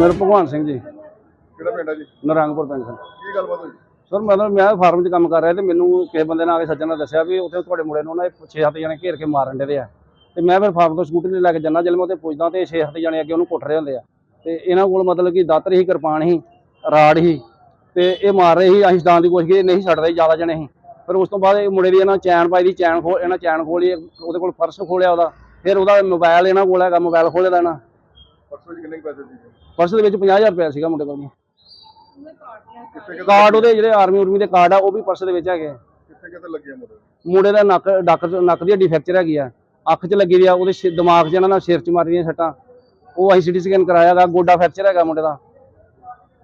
ਮੇਰਾ ਭਗਵਾਨ ਸਿੰਘ ਜੀ। ਕਿਹੜਾ ਪਿੰਡ ਹੈ ਜੀ? ਨਰੰਗਪੁਰ ਪਿੰਡ। ਤੋਂ ਕੀ ਗੱਲਬਾਤ ਹੋਈ? ਸਰ ਮਤਲਬ ਮੈਂ ਫਾਰਮ 'ਚ ਕੰਮ ਕਰ ਰਿਹਾ ਤੇ ਮੈਨੂੰ ਕਿਸੇ ਬੰਦੇ ਨੇ ਆ ਕੇ ਸੱਜਣ ਨੇ ਦੱਸਿਆ ਵੀ ਉੱਥੇ ਤੁਹਾਡੇ ਮੁੰਡੇ ਨੂੰ ਨਾ 6-7 ਜਣੇ ਘੇਰ ਕੇ ਮਾਰਨ ਦੇ ਆ। ਤੇ ਮੈਂ ਫਿਰ ਫਾਰਮ ਤੋਂ ਸਕੂਟਰ ਲੈ ਕੇ ਜੰਨਾ ਜਦੋਂ ਮੈਂ ਉੱਥੇ ਪੁੱਜਦਾ ਤੇ 6-7 ਜਣੇ ਅੱਗੇ ਉਹਨੂੰ ਕੁੱਟ ਰਹੇ ਹੁੰਦੇ ਆ। ਤੇ ਇਹਨਾਂ ਕੋਲ ਮਤਲਬ ਕਿ ਦਾਤਰ ਹੀ ਕਿਰਪਾਨ ਹੀ ਰਾੜ ਹੀ ਤੇ ਇਹ ਮਾਰ ਰਹੇ ਸੀ ਅਸੀਂ ਛਡਾਉਣ ਦੀ ਕੋਸ਼ਿਸ਼ ਕੀਤੀ ਨਹੀਂ ਛੱਡਦੇ ਜ਼ਿਆਦਾ ਜਣੇ ਸੀ ਫਿਰ ਉਸ ਤੋਂ ਬਾਅਦ ਇਹ ਮੁੰਡੇ ਦੀ ਇਹਨਾਂ ਚੈਨ ਪਾਈ ਦੀ ਚੈਨ ਖੋਲ ਇਹਨਾਂ ਚੈਨ ਖੋਲੀ ਉਹਦੇ ਕੋਲ ਪਰਸ ਖੋਲਿਆ ਉਹਦਾ। ਫਿਰ ਉਹਦਾ ਮੋਬਾਈਲ ਇਹਨਾਂ ਕੋਲ ਹੈਗਾ ਮੋਬਾਈਲ ਖੋਲਿਆ ਦਾ ਇਹਨਾਂ। ਪਰਸੋਂ ਜੀ ਕਿੰਨੇ ਪੈਸੇ ਸੀ? ਪਰਸ ਦੇ ਵਿੱਚ 50000 ਰੁਪਏ ਸੀਗਾ ਮੁੰਡੇ ਕੋਲ ਜੀ। ਕਾਰਡ ਉਹਦੇ ਜਿਹੜੇ ਆਰਮੀ ਉਰਮੀ ਦੇ ਕਾਰਡ ਆ ਉਹ ਵੀ ਪਰਸ ਦੇ ਵਿੱਚ ਹੈਗੇ ਆ। ਕਿੱਥੇ ਮੁੰਡੇ? ਮੁੰਡੇ ਦਾ ਨੱਕ ਡੱਕ ਨੱਕ ਦੀ ਹੱਡੀ ਫ੍ਰੈਕਚਰ ਹੈਗੀ ਆ। ਅੱਖ 'ਚ ਲੱਗੀ ਦੀ ਆ ਉਹਦੇ ਸਿ- ਦਿਮਾਗ 'ਚ ਇਹਨਾਂ ਨਾਲ ਸਿਰ 'ਚ ਮਾਰੀਆਂ ਸੱਟਾਂ। ਉਹ ਅਸੀਂ ਸਿਟੀ ਸਕੈਨ ਕਰਾਇਆਗਾ ਗੋਡਾ ਫ੍ਰੈਕਚਰ ਹੈਗਾ ਮੁੰਡੇ ਦਾ।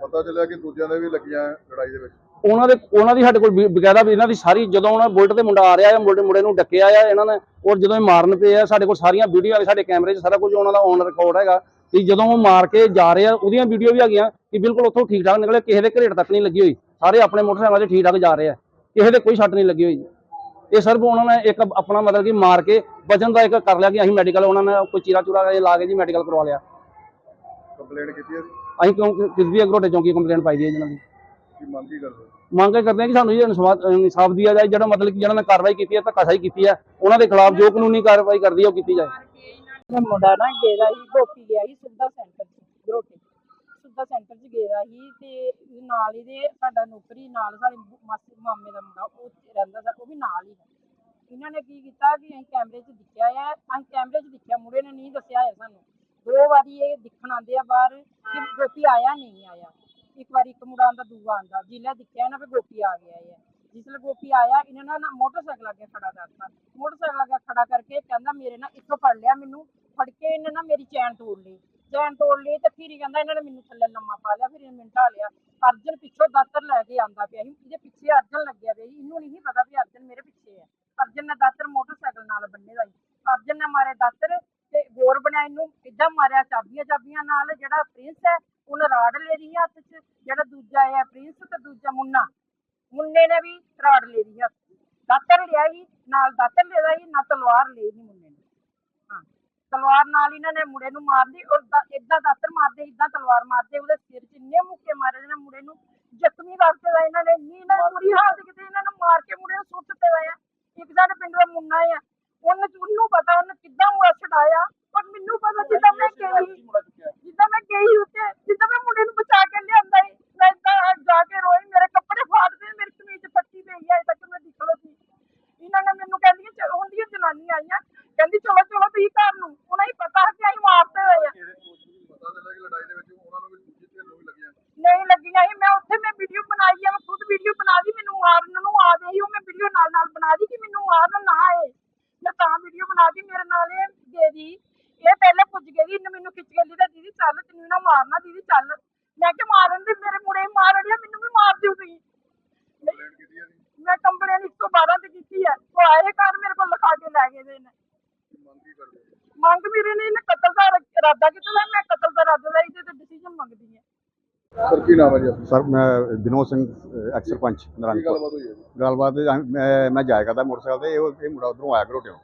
ਪਤਾ ਚੱਲਿਆ ਕਿ ਦੂਜਿਆਂ ਦੇ ਵੀ ਲੱਗੀਆਂ ਲੜਾਈ ਦੇ ਵਿੱਚ। ਉਹਨਾਂ ਦੇ ਉਹਨਾਂ ਦੀ ਸਾਡੇ ਕੋਲ ਬਕਾਇਦਾ ਵੀ ਇਹਨਾਂ ਦੀ ਸਾਰੀ ਜਦੋਂ ਉਹਨਾਂ ਬੁਲਟ ਤੇ ਮੁੰਡਾ ਆ ਰਿਹਾ ਹੈ ਮੁੰਡੇ ਮੁੰਡੇ ਨੂੰ ਡੱਕਿਆ ਆ ਇਹਨਾਂ ਨੇ ਔਰ ਜਦੋਂ ਇਹ ਮਾਰਨ ਪਏ ਆ ਸਾਡੇ ਕੋਲ ਸਾਰੀਆਂ ਵੀਡੀਓ ਵਾਲੇ ਸਾਡੇ ਕੈਮਰੇ 'ਚ ਸਾਰਾ ਕੁਝ ਉਹਨਾਂ ਦਾ ਔਨ ਰਿਕਾਰਡ ਹੈਗਾ। ਕਿ ਜਦੋਂ ਉਹ ਮਾਰ ਕੇ ਜਾ ਰਹੇ ਆ ਉਹਦੀਆਂ ਵੀਡੀਓ ਵੀ ਹੈਗੀਆਂ ਕਿ ਬਿਲਕੁਲ ਉੱਥੋਂ ਠੀਕ ਠਾਕ ਨਿਕਲੇ ਕਿਸੇ ਦੇ ਘਰੇਟ ਤੱਕ ਨਹੀਂ ਲੱਗੀ ਹੋਈ। ਸਾਰੇ ਆਪਣੇ ਮੋਟਰਸਾਈਕਲਾਂ 'ਤੇ ਠੀਕ ਠਾਕ ਜਾ ਰਹੇ ਆ। ਕਿਸੇ ਦੇ ਕੋਈ ਸੱਟ ਨਹੀਂ ਲੱਗੀ ਹੋਈ ਇਹ ਸਿਰਫ ਉਹਨਾਂ ਨੇ ਇੱਕ ਆਪਣਾ ਮਤਲਬ ਕਿ ਮਾਰ ਕੇ ਬਚਨ ਦਾ ਇੱਕ ਕਰ ਲਿਆ ਕਿ ਅਸੀਂ ਮੈਡੀਕਲ ਉਹਨਾਂ ਨੇ ਕੋਈ ਚੀਰਾ ਚੂਰਾ ਲਾ ਕੇ ਜੀ ਮੈਡੀਕਲ ਕਰਵਾ ਲਿਆ। ਕੰਪਲੇਂਟ ਕੀਤੀ ਹੈ ਅਸੀਂ ਕਿਉਂ ਕਿਸ ਵੀ ਅਗਰੋਟੇ ਚੌਂਕੀ ਕੰਪਲੇਂਟ ਪਾਈ ਦੀ ਹੈ ਜਿਹਨਾਂ ਦੀ। ਕੀ ਮੰਗ ਕੀ ਕਰਦੇ? ਮੰਗ ਹਾਂ ਕਿ ਸਾਨੂੰ ਇਹ ਇਨਸਾਫ ਦਿਆ ਜਾਏ। ਜਿਹੜਾ ਮਤਲਬ ਕਿ ਜਿਹਨਾਂ ਨੇ ਕਾਰਵਾਈ ਕੀਤੀ ਹੈ ਧੱਕਾਸ਼ਾਹੀ ਕੀਤੀ ਹੈ ਉਹਨਾਂ ਦੇ ਖਿਲਾਫ ਜੋ ਕਾਨੂੰਨੀ ਕਾਰਵਾਈ ਕਰਦੀ ਹੈ ਉਹ ਕੀਤੀ ਜਾਏ। ਮੈਂ ਮੁੰਡਾ ਨਾ ਗੇਦਾ ਸੀ ਗੋਪੀ ਗਿਆ ਸੀ ਸਿੱਧਾ ਸੈਂਟਰ 'ਚ ਗਰੋਟੇ ਸਿੱਧਾ ਸੈਂਟਰ 'ਚ ਗੇਦਾ ਸੀ ਤੇ ਨਾਲ ਹੀ ਦੇ ਸਾਡਾ ਨੌਕਰੀ ਨਾਲ ਸਾਡੇ ਮਾਸੀ, ਮਾਮੇ ਦਾ ਮੁੰਡਾ, ਉਹ ਰਹਿੰਦਾ ਸੀ, ਉਹ ਵੀ ਨਾਲ ਹੀ ਹੈ। ਇਹਨਾਂ ਨੇ ਕੀ ਕੀਤਾ ਕਿ ਅਸੀਂ ਕੈਮਰੇ 'ਚ ਦਿਖਿਆ ਹੈ ਅਸੀਂ ਕੈਮਰੇ 'ਚ ਦਿਖਿਆ, ਮੁੰਡੇ ਨੇ ਨਹੀਂ ਦੱਸਿਆ ਹੈ ਸਾਨੂੰ। ਦੋ ਵਾਰੀ ਇਹ ਦਿਖਣ ਆਉਂਦੇ ਆ ਬਾਹਰ ਕਿ ਗੋਪੀ ਆਇਆ ਨਹੀਂ ਆਇਆ। ਇੱਕ ਵਾਰੀ ਇੱਕ ਮੁੰਡਾ ਆਂਦਾ ਦੂਆ ਆਂਦਾ ਜਿਲੇ ਦਿਖਿਆ ਇਹਨਾਂ ਵੀ ਗੋਪੀ ਆ ਗਿਆ ਹੈ ਜਿਸਲੇ ਗੋਪੀ ਆਇਆ, ਇਹਨਾਂ ਨੇ ਨਾ ਮੋਟਰਸਾਈਕਲ ਅੱਗੇ ਖੜਾ ਕਰਤਾ ਮੋਟਰਸਾਈਕਲ ਅੱਗੇ ਖੜਾ ਕਰਕੇ ਕਹਿੰਦਾ, ਮੇਰੇ ਨਾਲ ਇੱਥੋਂ ਫੜ ਲਿਆ ਮੈਨੂੰ। ਫੜ ਕੇ ਇਹਨੇ ਨਾ ਮੇਰੀ ਚੈਨ ਤੋੜ ਲਈ। ਚੈਨ ਤੋੜ ਲਈ ਤੇ ਫਿਰ ਹੀ ਕਹਿੰਦਾ, ਇਹਨਾਂ ਨੇ ਮੈਨੂੰ ਥੱਲੇ ਲੰਮਾ ਪਾ ਲਿਆ, ਫਿਰ ਇਹਨੇ ਮੈਨੂੰ ਢਾ ਲਿਆ। ਅਰਜਨ ਪਿੱਛੋਂ ਦਾਤਰ ਲੈ ਕੇ ਆਂਦਾ ਪਿਆ ਸੀ। ਇਹਦੇ ਪਿੱਛੇ ਅਰਜਨ ਲੱਗਿਆ ਪਿਆ ਸੀ। ਇਹਨੂੰ ਨਹੀਂ ਪਤਾ ਵੀ ਅਰਜਨ ਮੇਰੇ ਪਿੱਛੇ ਹੈ। ਅਰਜਨ ਨੇ ਦਾਤਰ ਮੋਟਰਸਾਈਕਲ ਨਾਲ ਬੰਨੇ ਦਾ ਸੀ। ਅਰਜਨ ਨੇ ਮਾਰੇ ਦਾਤਰ ਤੇ ਗੋਰ ਬਣਿਆ ਇਹਨੂੰ ਕਿੱਦਾਂ ਮਾਰਿਆ? ਚਾਬੀਆਂ ਚਾਬੀਆਂ ਨਾਲ ਜਿਹੜਾ ਪ੍ਰਿੰਸ ਹੈ, ਉਹਨੇ ਰਾੜ ਲੈ ਰਹੀ ਹੱਥ 'ਚ। ਜਿਹੜਾ ਦੂਜਾ ਹੈ ਪ੍ਰਿੰਸ ਤੇ ਦੂਜਾ ਮੁੰਨਾ। ਮੁੰਨੇ ਨੇ ਵੀ ਰਾੜ ਲੈ ਰਹੀ ਹੱਥ 'ਚ। ਦਾਤਰ ਲਿਆ ਸੀ ਨਾਲ ਦਾਤਰ ਲੈਦਾ ਸੀ ਨਾ ਤਲਵਾਰ ਲਈ ਸੀ ਮੁੰਨੇ ਨੇ। ਹਾਂ ਤਲਵਾਰ ਨਾਲ ਇਹਨਾਂ ਨੇ ਮੁੰਡੇ ਨੂੰ ਮਾਰ ਲਈ ਔਰ ਇਦਾਂ ਦਾਤਰ ਮਾਰਦੇ ਇਦਾਂ ਤਲਵਾਰ ਮਾਰਦੇ ਉਹਦੇ ਸਿਰ 'ਚ ਇੰਨੇ ਮੁੱਕੇ ਮਾਰੇ ਜਿਹਨੇ ਮੁੰਡੇ ਨੂੰ। ਜ਼ਖਮੀ ਕਰਤੇ ਦਾ ਇਹਨਾਂ ਨੇ ਇੰਨੀ ਇਹਨਾਂ ਨੇ ਬੁਰੀ ਹਾਲਤ ਕੀਤੀ ਇਹਨਾਂ ਨੂੰ ਮਾਰ ਕੇ ਮੁੰਡੇ ਨੂੰ ਸੁੱਟ ਦਿੱਤੇ ਹੋਏ ਆ ਇੱਕ ਸਾਡੇ ਪਿੰਡ ਦਾ ਮੁੰਨਾ ਆ ਉਹਨੇ ਉਹਨੂੰ ਪਤਾ ਉਹਨੇ ਕਿੱਦਾਂ ਮੁੰਡਾ ਛਡਾਇਆ ਪਰ ਮੈਨੂੰ ਪਤਾ ਜਿੱਦਾਂ ਮੈਂ ਗਈ ਜਿੱਦਾਂ ਮੈਂ ਗਈ ਉੱਤੇ ਜਿੱਦਾਂ ਮੈਂ ਮੁੰਡੇ ਨੂੰ ਬਚਾ ਕੇ ਲਿਆਂਦਾ ਸੀ ਮੈਂ ਏਦਾਂ ਜਾ ਕੇ ਰੋਈ ਮੇਰੇ ਕੱਪੜੇ ਫਾੜਦੇ ਮੇਰੀ ਕਮੀਜ਼ ਫੱਟੀ ਪਈ ਆ ਅਜੇ ਤੱਕ ਮੈਂ ਦਿਖ ਲੋ ਸੀ ਇਹਨਾਂ ਨੇ ਮੈਨੂੰ ਕਹਿੰਦੀਆਂ ਚਲੋ ਹੁੰਦੀਆਂ ਜਨਾਨੀ ਆਈਆਂ ਕਹਿੰਦੀ ਚਲੋ ਚਲੋ ਤੁਸੀਂ ਘਰ ਨੂੰ ਉਹਨਾਂ ਹੀ ਪਤਾ ਕਿ ਅਸੀਂ ਮਾਰਦੇ ਹੋਏ ਆ ਪਤਾ ਚੱਲਿਆ ਕਿ ਲੜਾਈ ਦੇ ਵਿੱਚ ਉਹਨਾਂ ਨੂੰ ਵੀ ਦੂਜੀ ਧਿਰ ਨੂੰ ਵੀ ਲੱਗੀਆਂ ਨਹੀਂ ਲੱਗੀਆਂ ਸੀ ਮੈਂ ਉੱਥੇ ਮੈਂ ਵੀਡੀਓ ਬਣਾਈ ਆ ਮੈਂ ਖੁਦ ਵੀਡੀਓ ਬਣਾ ਦੀ ਮੈਨੂੰ ਮਾਰਨ ਨੂੰ ਆ ਗਈ ਉਹ ਮੈਂ ਵੀਡੀਓ ਨਾਲ ਨਾਲ ਬਣਾ ਦੀ ਕਿ ਮੈਨੂੰ ਮਾਰਨ ਨਾ ਆਏ ਮੈਂ ਤਾਂ ਬਣਾ ਦੀ ਮੇਰੇ ਨਾਲ ਇਹ ਦੇ ਦੀ। ਇਹ ਪਹਿਲੇ ਪੁੱਜ ਗਈ ਇਹਨੇ ਮੈਨੂੰ ਖਿੱਚ ਕੇ ਤਾਂ ਦੀਦੀ ਚੱਲ ਤੈਨੂੰ ਨਾ ਮਾਰਨਾ ਦੀਦੀ ਚੱਲ। ਮੈਂ ਕਿ ਮਾਰਨ ਦੀ ਮੇਰੇ ਮੁੰਡੇ ਮਾਰ ਅੜਿਆ ਮੈਨੂੰ ਵੀ ਮਾਰ ਦਿਓ ਤੁਸੀਂ। ਮੈਂ ਕੰਪਲੇਨ 112 ਤੇ ਕੀਤੀ ਹੈ ਉਹ ਆਏ ਘਰ ਮੇਰੇ ਕੋਲ ਲਿਖਾ ਕੇ ਲੈ ਗਏ ਦੇ ਨੇ ਮੰਗ ਮੇਰੇ ਨੇ ਇਹਨੇ ਕਤਲ ਦਾ ਇਰਾਦਾ ਕੀਤਾ ਤਾਂ ਮੈਂ ਕਤਲ ਦਾ ਇਰਾਦਾ ਦਾ ਇਹਦੇ ਤੇ ਡਿਸੀਜਨ ਮੰਗਦੀ ਹਾਂ ਸਰ ਕੀ ਨਾਮ ਹੈ ਜੀ ਆਪਣਾ? ਸਰ ਮੈਂ ਵਿਨੋਦ ਸਿੰਘ ਐਕਸ ਸਰਪੰਚ ਕੀ ਗੱਲਬਾਤ ਹੋਈ ਹੈ ਜੀ? ਗੱਲਬਾਤ ਇਹ ਮੈਂ ਮੈਂ ਜਾਇਆ ਕਰਦਾ ਮੋਟਰਸਾਈਕਲ ਤੇ ਇਹ ਇਹ ਮੁੰਡਾ ਉਧਰੋਂ ਆਇਆ ਘਰੋਟਿਓ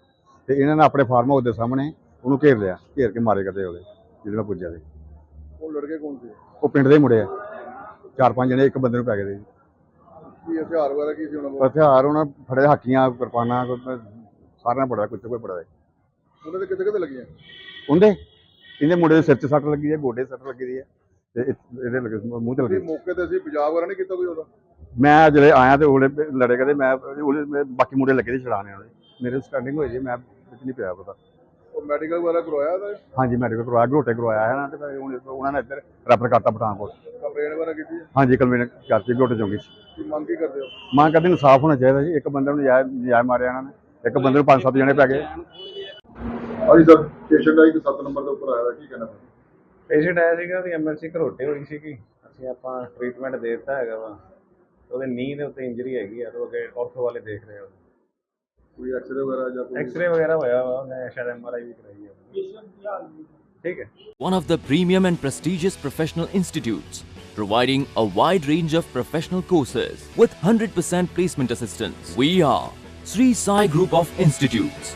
ਤੇ ਇਹਨਾਂ ਨੇ ਆਪਣੇ ਫਾਰਮ ਹਾਊਸ ਦੇ ਸਾਹਮਣੇ ਉਹਨੂੰ ਘੇਰ ਲਿਆ ਘੇਰ ਕੇ ਮਾਰੇ ਕਰਦੇ ਉਹਦੇ ਜਿਹਦੇ ਨਾਲ ਪੁੱਜਿਆ ਤੇ ਉਹ ਲੜਕੇ ਕੌਣ ਸੀ? ਉਹ ਪਿੰਡ ਦੇ ਹੀ ਮੁੰਡੇ ਆ। ਚਾਰ ਪੰਜ ਜਣੇ ਇੱਕ ਬੰਦੇ ਨੂੰ ਪੈ ਗਏ ਸੀ। ਕੀ ਹਥਿਆਰ ਵਗੈਰਾ ਕੀ ਸੀ ਉਹਨਾਂ ਕੋਲ? ਹਥਿਆਰ ਉਹਨਾਂ ਫੜੇ ਹਾਕੀਆਂ ਕਿਰਪਾਨਾਂ ਕੋਈ ਸਾਰਿਆਂ ਬੜਾ ਕੁਝ ਕੋਈ ਬੜਾ ਉਹਨਾਂ ਦੇ ਕਿੱਥੇ ਕਿੱਥੇ ਲੱਗੀਆਂ? ਉਹਦੇ ਇਹਦੇ ਮੁੰਡੇ ਦੇ ਸਿਰ 'ਚ ਸੱਟ ਲੱਗੀ ਹੈ ਗੋਡੇ 'ਚ ਸੱਟ ਲੱਗੀ ਦੀ ਹੈ ਤੇ ਇਹ- ਇਹਦੇ ਲੱਗੇ ਮੂੰਹ ਤੇ ਤੁਸੀਂ ਲੱਗੀ ਮੌਕੇ ਤੇ ਸੀ ਪੰਜਾਬ ਵਗੈਰਾ ਨਹੀਂ ਕੀਤਾ ਕੋਈ ਉਹਦਾ? ਮੈਂ ਜਿਹੜੇ ਆਇਆ ਤੇ ਉਹਲੇ ਲੜੇ ਕਦੇ ਮੈਂ ਉਹਲੇ ਬਾਕੀ ਮੁੰਡੇ ਲੱਗੇ ਸੀ ਛਡਾਣੇ ਵਾਲੇ। ਮੇਰੇ ਸਟੈਂਡਿੰਗ ਹੋਈ ਜੀ ਮੈਂ ਵਿੱਚ ਨਹੀਂ ਪਿਆ ਪਤਾ। ਉਹ ਮੈਡੀਕਲ ਵਗੈਰਾ ਕਰਵਾਇਆ ਤਾਂ? ਹਾਂਜੀ ਮੈਡੀਕਲ ਕਰਵਾਇਆ ਘਰੋਟੇ ਕਰਵਾਇਆ ਹੈ ਨਾ ਤੇ ਫਿਰ ਹੁਣ ਉਹਨਾਂ ਨੇ ਇੱਧਰ ਰੈਫਰ ਕਰਤਾ ਪਠਾਨਕੋਟ। ਕੰਪਲੇਂਟ ਵਗੈਰਾ ਕੀਤੀ ਹੈ? ਹਾਂਜੀ ਕਲਵੀਨ ਕਰਤੀ ਘਰੋਟੇ ਚੌਂਕੀ 'ਚ ਕੀ ਮੰਗ ਕੀ ਕਰਦੇ ਹੋ? ਮਾਂ ਕਹਿੰਦੀ ਇਨਸਾਫ ਹੋਣਾ ਚਾਹੀਦਾ ਜੀ। ਇੱਕ ਬੰਦੇ ਨੂੰ ਨਜਾਇਜ਼ ਨਜਾਇਜ਼ ਮਾਰਿਆ ਇਹਨਾਂ ਨੇ। ਇੱਕ ਬੰਦੇ ਨੂੰ ਪੰਜ ਸੱਤ ਜਣੇ ਪੈ ਗਏ। ਹਾਂਜੀ ਸਰ ਪੇਸ਼ੈਂਟ ਆਈ ਕਿ 7 ਨੰਬਰ ਦੇ ਉੱਪਰ ਆਇਆ ਦਾ ਕੀ ਕਹਿਣਾ ਪੇਸ਼ੈਂਟ ਆਇਆ ਸੀਗਾ ਉਹਦੀ ਐਮਐਲਸੀ ਘਰੋਟੇ ਹੋਈ ਸੀਗੀ। ਅਸੀਂ ਆਪਾਂ ਟ੍ਰੀਟਮੈਂਟ ਦੇ ਦਿੱਤਾ ਹੈਗਾ ਵਾ। ਉਹਦੇ ਨੀਂਹ ਦੇ ਉੱਤੇ ਇੰਜਰੀ ਹੈਗੀ ਆ ਤੇ ਉਹ ਅੱਗੇ ਆਰਥੋ ਵਾਲੇ ਦੇਖ ਰਹੇ ਆ। कोई एक्सरे वगैरह एक्सरे वगैरह होया हुआ institutes, शायद एमआरआई भी कराई है ठीक है one of the premium and prestigious professional institutes providing a wide range of professional courses with 100% placement assistance. We are Sri Sai Group of Institutes.